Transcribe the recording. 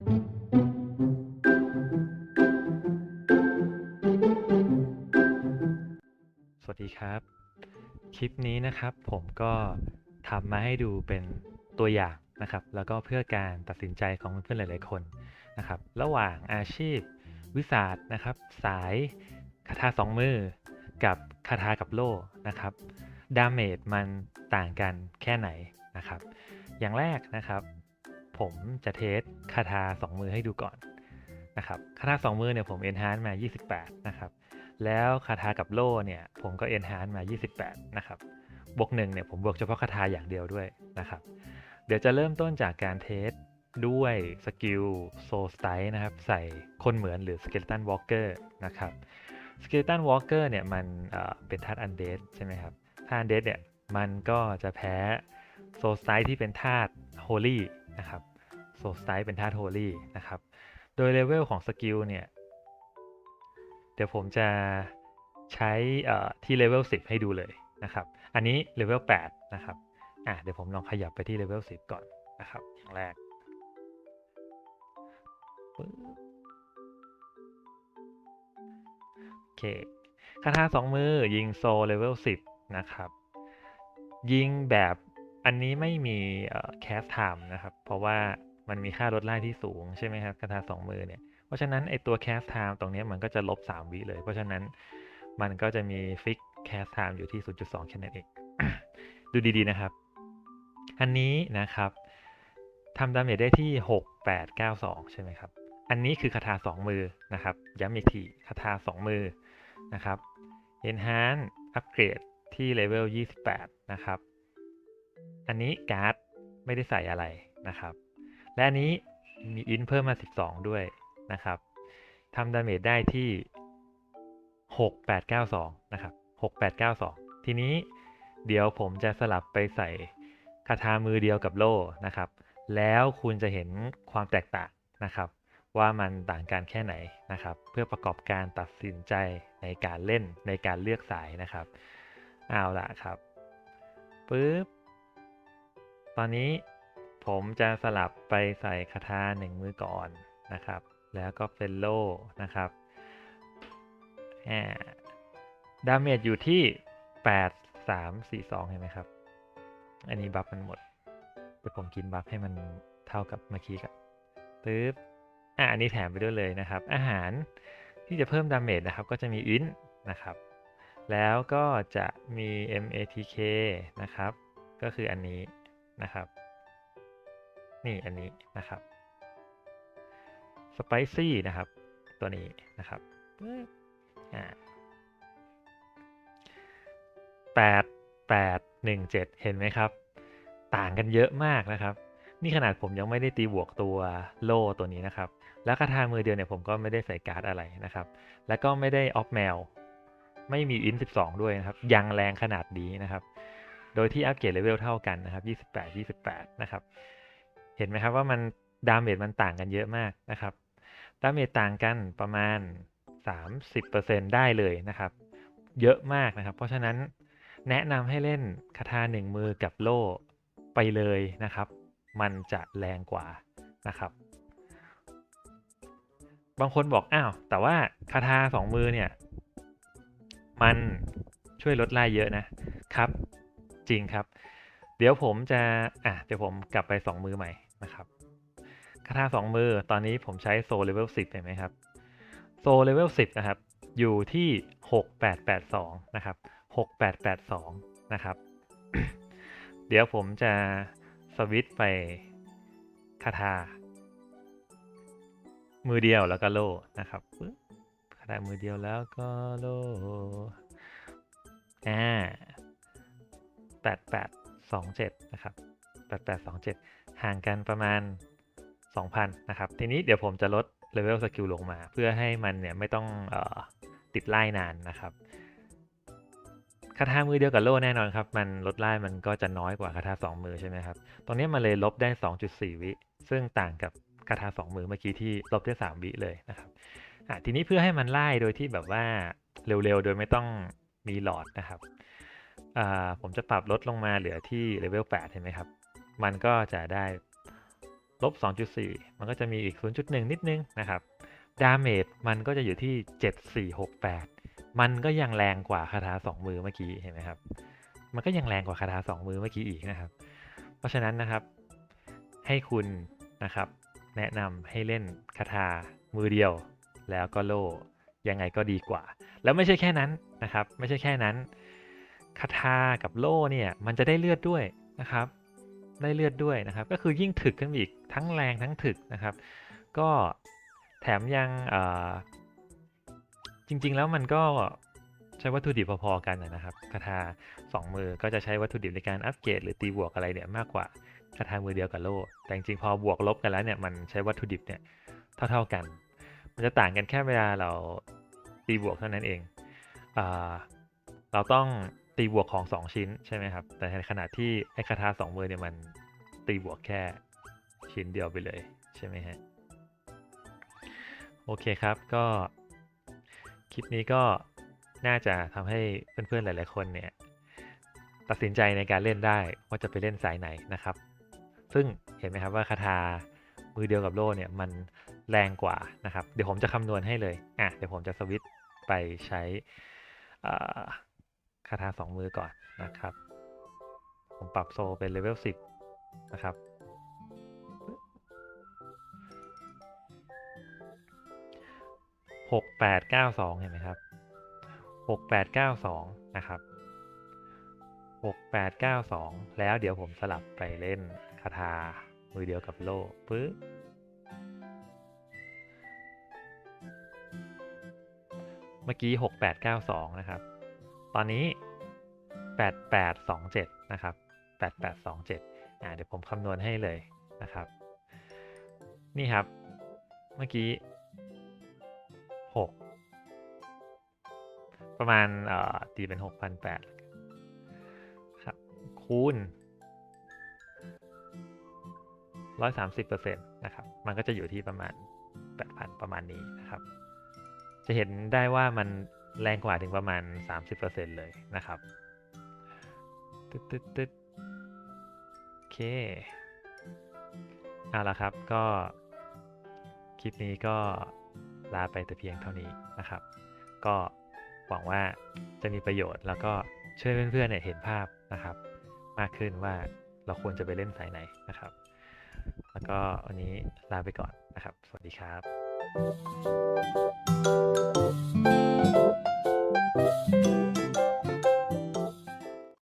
สวัสดีครับ คลิปนี้นะครับผมก็ทำมาให้ดูเป็นตัวอย่างนะครับ แล้วก็เพื่อการตัดสินใจของเพื่อนๆหลายๆคนนะครับ ระหว่างอาชีพวิสาสนะครับ สายคาถาสองมือ กับคาถากับโล่นะครับดาเมจมันต่างกันแค่ไหนนะครับ อย่างแรกนะครับ ผมจะเทสคาถาสองมือให้ดูก่อนนะครับคาถาสองมือเนี่ยผมเอนฮานมา 28 นะครับ แล้วคาถากับโล่เนี่ยผมก็เอนฮานมา 28 นะครับ บวกหนึ่งเนี่ยผมบวกเฉพาะคาถาอย่างเดียวด้วยนะครับ เดี๋ยวจะเริ่มต้นจากการเทสด้วยสกิลโซสไตนะครับ ใส่คนเหมือนหรือสเกลตันวอล์กเกอร์นะครับสเกลตันวอล์กเกอร์เนี่ยมันเเป็นธาตุอันเดใช่ไหมครับธาตุอันเดเนี่ยมันก็จะแพ้โซสไตที่เป็นธาตุโฮลี่นะครับ โซสไตเป็นธาตุโฮลี่นะครับ โดยเลเวลของสกิลเนี่ย เดี๋ยวผมจะใช้ที่เลเวล10 ให้ดูเลยนะครับ อันนี้เลเวล8นะครับ อะเดี๋ยวผมลองขยับไปที่เลเวล10 ก่อนนะครับ อย่างแรก โอเค คาถาสองมือยิงโซเลเวล10 นะครับ ยิงแบบอันนี้ไม่มีแคสไทม์นะครับ เพราะว่า มันมีค่าลดไล่ที่สูงใช่ไหมครับคาถาสองมือเนี่ย เพราะฉะนั้นไอตัว cast time ตรงนี้มันก็จะลบ 3 วิเลย เพราะฉะนั้นมันก็จะมีฟิก cast time อยู่ที่ 0.2แค่นั้นเอง ดูดีๆนะครับ อันนี้นะครับทำดาเมจได้ที่ 6 8 9 2 ใช่ไหมครับ อันนี้คือคาถา2 มือนะครับ ย้ำอีกทีคาถา2 มือนะครับ enhance อัปเกรดที่เลเวล28 นะครับ อันนี้การ์ดไม่ได้ใส่อะไรนะครับ และอันนี้มีอินเพิ่มมา 12 ด้วยนะครับทำดาเมจได้ที่ 6892 นะครับ 6892 ทีนี้เดี๋ยวผมจะสลับไปใส่คาถามือเดียวกับโล่นะครับ แล้วคุณจะเห็นความแตกต่างนะครับ ว่ามันต่างกันแค่ไหนนะครับ เพื่อประกอบการตัดสินใจในการเล่นในการเลือกสายนะครับ เอาละครับปึ๊บตอนนี้ ผมจะสลับไปใส่คาถาหนึ่งมือก่อนนะครับ แล้วก็เป็นโลนะครับดาเมจอยู่ที่ 8 3 4 2 เห็นไหมครับ อันนี้บัฟมันหมด เดี๋ยวผมกินบัฟให้มันเท่ากับเมื่อกี้กับปึ๊บอะอันนี้แถมไปด้วยเลยนะครับ อาหารที่จะเพิ่มดาเมจนะครับ ก็จะมีอินนะครับ แล้วก็จะมี MATK นะครับ ก็คืออันนี้นะครับ นี่อันนี้นะครับ spicy นะครับ ตัวนี้นะครับแปดแปดหนึ่งเจ็ดเห็นไหมครับ ต่างกันเยอะมากนะครับ นี่ขนาดผมยังไม่ได้ตีบวกตัวโล่ตัวนี้นะครับ แล้วคาถามือเดียวเนี่ยผมก็ไม่ได้ใส่การ์ดอะไรนะครับ แล้วก็ไม่ได้ออฟแมวไม่มีอิน 12 ด้วยนะครับ ยังแรงขนาดนี้นะครับ โดยที่อัปเกรดเลเวลเท่ากันนะครับ 28 28 นะครับ เห็นไหมครับว่ามันดาเมจมันต่างกันเยอะมากนะครับดาเมจต่างกันประมาณ 30%ได้เลยนะครับ เยอะมากนะครับ เพราะฉะนั้นแนะนำให้เล่นคาถาหนึ่งมือกับโล่ไปเลยนะครับ มันจะแรงกว่านะครับ บางคนบอกอ้าวแต่ว่าคาถาสองมือเนี่ย มันช่วยลดไล่เยอะนะครับ จริงครับ เดี๋ยวผมจะอะเดี๋ยวผมกลับไป2มือใหม่ นะครับคาถาสองมือตอนนี้ผมใช้โซเลเวล10เห็นไหมครับโซเลเวล10นะครับ อยู่ที่6882นะครับ6882นะครับ เดี๋ยวผมจะสวิตไปคาถามือเดียวแล้วก็โล่นะครับคาถามือเดียวแล้วก็โล่อ่า8827นะครับ 8827 ห่างกันประมาณ 2,000 นะครับ ทีนี้เดี๋ยวผมจะลดเลเวลสกิลลงมา เพื่อให้มันเนี่ยไม่ต้องออติดไล่นานนะครับคาถามือเดียวกับโล่แน่นอนครับ มันลดไล่มันก็จะน้อยกว่าคาถาสองมือใช่ไหมครับ ตรงนี้มันเลยลบได้ 2.4 วิ ซึ่งต่างกับคาถาสองมือเมื่อกี้ที่ลบได้ 3 วิเลยนะครับทีนี้เพื่อให้มันไล่โดยที่แบบว่าเร็วๆ โดยไม่ต้องมีหลอดนะครับผมจะปรับลดลงมาเหลือที่เลเวล 8 เห็นไหมครับ มันก็จะได้ลบ 2.4 มันก็จะมีอีก 0.1 นิดนึงนะครับดาเมจมันก็จะอยู่ที่ 7468 มันก็ยังแรงกว่าคาถา2 มือเมื่อกี้เห็นไหมครับ มันก็ยังแรงกว่าคาถา2 มือเมื่อกี้อีกนะครับ เพราะฉะนั้นนะครับ ให้คุณนะครับ แนะนำให้เล่นคาถามือเดียว แล้วก็โล่ยังไงก็ดีกว่า แล้วไม่ใช่แค่นั้นนะครับ ไม่ใช่แค่นั้นคาถากับโล่เนี่ยมันจะได้เลือดด้วยนะครับ ได้เลือดด้วยนะครับ ก็คือยิ่งถึกขึ้นอีกทั้งแรงทั้งถึกนะครับ ก็แถมยังจริง ๆ แล้วมันก็ใช้วัตถุดิบพอๆกันนะครับคาถาสองมือก็จะใช้วัตถุดิบในการอัปเกรดหรือตีบวกอะไรเนี่ยมากกว่าคาถามือเดียวกับโล่แต่จริงๆพอบวกลบกันแล้วเนี่ยมันใช้วัตถุดิบเนี่ยเท่าๆกัน มันจะต่างกันแค่เวลาเราตีบวกเท่านั้นเองอเราต้อง ตีบวกของสองชิ้นใช่ไหมครับ แต่ในขณะที่ไอ้คาถาสองมือเนี่ยมันตีบวกแค่ชิ้นเดียวไปเลยใช่ไหมฮะ โอเคครับก็คลิปนี้ก็น่าจะทำให้เพื่อนๆหลาย ๆ คนเนี่ยตัดสินใจในการเล่นได้ว่าจะไปเล่นสายไหนนะครับ ซึ่งเห็นไหมครับว่าคาถามือเดียวกับโล่เนี่ยมันแรงกว่านะครับ เดี๋ยวผมจะคำนวณให้เลย อะ เดี๋ยวผมจะสวิตไปใช้อ่า คาถาสองมือก่อนนะครับ ผมปรับโซเป็นเลเวล10นะครับ หกแปดเก้าสองเห็นไหมครับ หกแปดเก้าสองนะครับหกแปดเก้าสองแล้วเดี๋ยวผมสลับไปเล่นคาถามือเดียวกับโล่ปึ๊บเมื่อกี้หกแปดเก้าสองนะครับ ตอนนี้แปดแปดสองเจ็ดนะครับแปดแปดสองเจ็ดอ่าเดี๋ยวผมคำนวณให้เลยนะครับ นี่ครับ เมื่อกี้หกประมาณเอ่อตีเป็นหกพันแปดครับ คูณร้อยสามสิบเปอร์เซ็นต์นะครับ มันก็จะอยู่ที่ประมาณแปดพันประมาณนี้นะครับ จะเห็นได้ว่ามัน แรงกว่าถึงประมาณสามสิบเปอร์เซ็นต์เลยนะครับตึ๊ดตึ๊ดตึ๊ดโอเค เอาละครับก็ คลิปนี้ก็ลาไปแต่เพียงเท่านี้นะครับ ก็หวังว่าจะมีประโยชน์แล้วก็ช่วยเพื่อนๆเนี่ยเห็นภาพนะครับ มากขึ้นว่าเราควรจะไปเล่นสายไหนนะครับ แล้วก็วันนี้ลาไปก่อนนะครับ สวัสดีครับ Música